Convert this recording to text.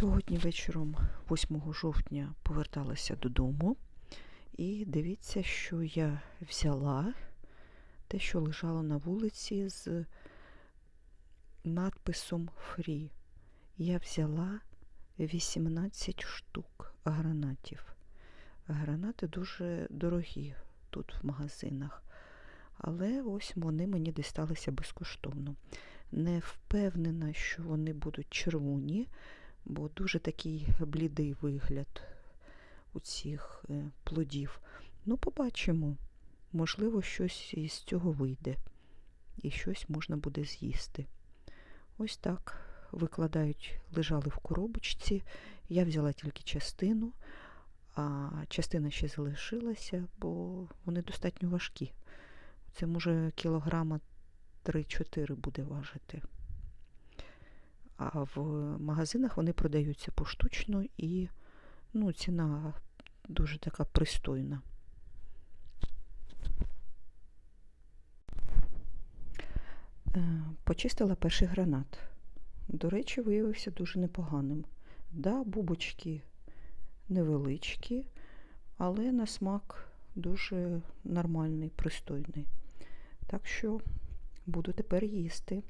Сьогодні вечором, 8 жовтня, поверталася додому. І дивіться, що я взяла те, що лежало на вулиці з надписом Free. Я взяла 18 штук гранатів. Гранати дуже дорогі тут в магазинах. Але ось вони мені дісталися безкоштовно. Не впевнена, що вони будуть червоні, бо дуже такий блідий вигляд у цих е, плодів. Ну, побачимо. Можливо, щось із цього вийде, і щось можна буде з'їсти. Ось так викладають, лежали в коробочці. Я взяла тільки частину, а частина ще залишилася, бо вони достатньо важкі. Це може кілограма 3-4 буде важити. А в магазинах вони продаються поштучно і ну, ціна дуже така пристойна. Е, Почистила перший гранат. До речі, виявився дуже непоганим. Да, бубочки невеличкі, але на смак дуже нормальний, пристойний. Так що буду тепер їсти.